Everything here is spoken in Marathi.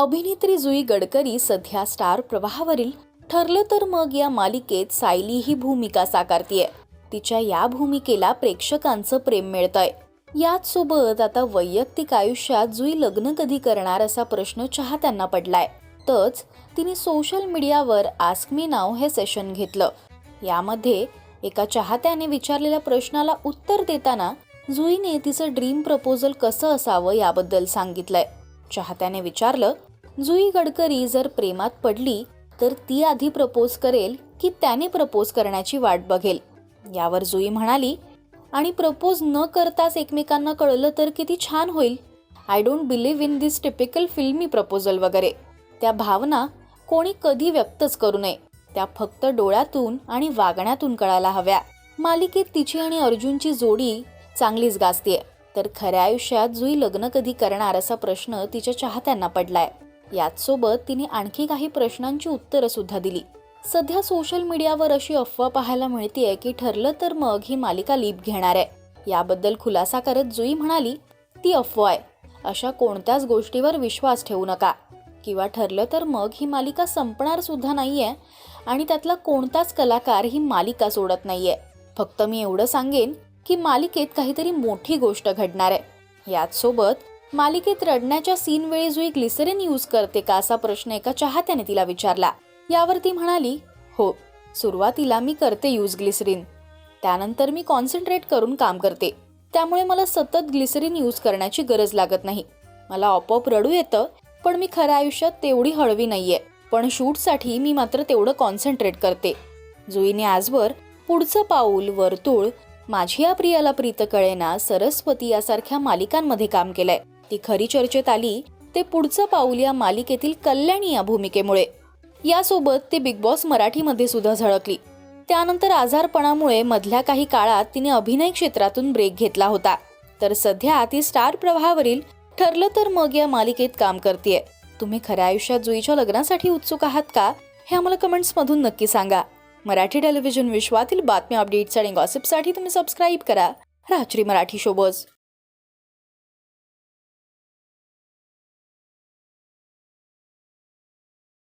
अभिनेत्री जुई गडकरी सध्या स्टार प्रवाहावरील ठरलं तर मग या मालिकेत सायली ही भूमिका साकारतीये. तिच्या या भूमिकेला प्रेक्षकांचं प्रेम मिळतंय. याच सोबत आता वैयक्तिक आयुष्यात जुई लग्न कधी करणार असा प्रश्न चाहत्यांना पडलाय. तच तिने सोशल मीडियावर आस्क मी नाव हे सेशन घेतलं. यामध्ये एका चाहत्याने विचारलेल्या प्रश्नाला उत्तर देताना जुईने तिचं ड्रीम प्रपोजल कसं असावं याबद्दल सांगितलंय. चाहत्याने विचारलं जुई गडकरी जर प्रेमात पडली तर ती आधी प्रपोज करेल की त्याने प्रपोज करण्याची वाट बघेल. यावर जुई म्हणाली आणि प्रपोज न करताच एकमेकांना कळलं तर किती छान होईल. I don't believe in this typical filmy proposal वगैरे. त्या भावना कोणी कधी व्यक्तच करू नये. त्या फक्त डोळ्यातून आणि वागण्यातून कळायला हव्या. मालिकेत तिची आणि अर्जुनची जोडी चांगलीच गाजतीये. तर खऱ्या आयुष्यात जुई लग्न कधी करणार असा प्रश्न तिच्या चाहत्यांना पडलाय. याचसोबत तिने आणखी काही प्रश्नांची उत्तरं सुद्धा दिली. सध्या सोशल मीडियावर अशी अफवा पाहायला मिळतीये की ठरलं तर मग ही मालिका लीप घेणार आहे. याबद्दल खुलासा करत जुई म्हणाली ती अफवा आहे. अशा कोणत्याच गोष्टीवर विश्वास ठेवू नका. किंवा ठरलं तर मग ही मालिका संपणार सुद्धा नाहीये आणि त्यातला कोणताच कलाकार ही मालिका सोडत नाहीये. फक्त मी एवढं सांगेन की मालिकेत काहीतरी मोठी गोष्ट घडणार आहे. याचसोबत मालिकेत रडण्याच्या सीनवेळी जुई ग्लिसरीन यूज करते का असा प्रश्न एका चाहत्याने तिला विचारला. यावर ती म्हणाली हो सुरुवातीला मी करते यूज ग्लिसरीन त्यानंतर मी कॉन्सन्ट्रेट करून काम करते. त्यामुळे मला सतत ग्लिसरीन यूज करण्याची गरज लागत नाही. मला आपोआप रडू येतं पण मी खऱ्या आयुष्यात तेवढी हळवी नाहीये. पण शूटसाठी मी मात्र तेवढं कॉन्सन्ट्रेट करते. जुईने आजवर पुढचं पाऊल वर्तुळ माझी या प्रियाला प्रीत कळेना सरस्वती यासारख्या मालिकांमध्ये काम केलंय. ती खरी चर्चेत आली ते पुढचं पाऊल या मालिकेतील कल्याणी या भूमिकेमुळे. यासोबत ती बिग बॉस मराठीमध्ये सुद्धा झळकली. त्यानंतर आजारपणामुळे मधल्या काही काळात तिने अभिनय क्षेत्रातून ब्रेक घेतला होता. तर सध्या ती स्टार प्रवाहावरील ठरलं तर मग या मालिकेत काम करते तुम्ही खऱ्या आयुष्यात जुईच्या लग्नासाठी उत्सुक आहात का? हे आम्हाला कमेंट्समधून नक्की सांगा. मराठी टेलिव्हिजन विश्वातील बातम्या अपडेट्स आणि गॉसिपसाठी तुम्ही सबस्क्राईब करा. रात्री मराठी शोबज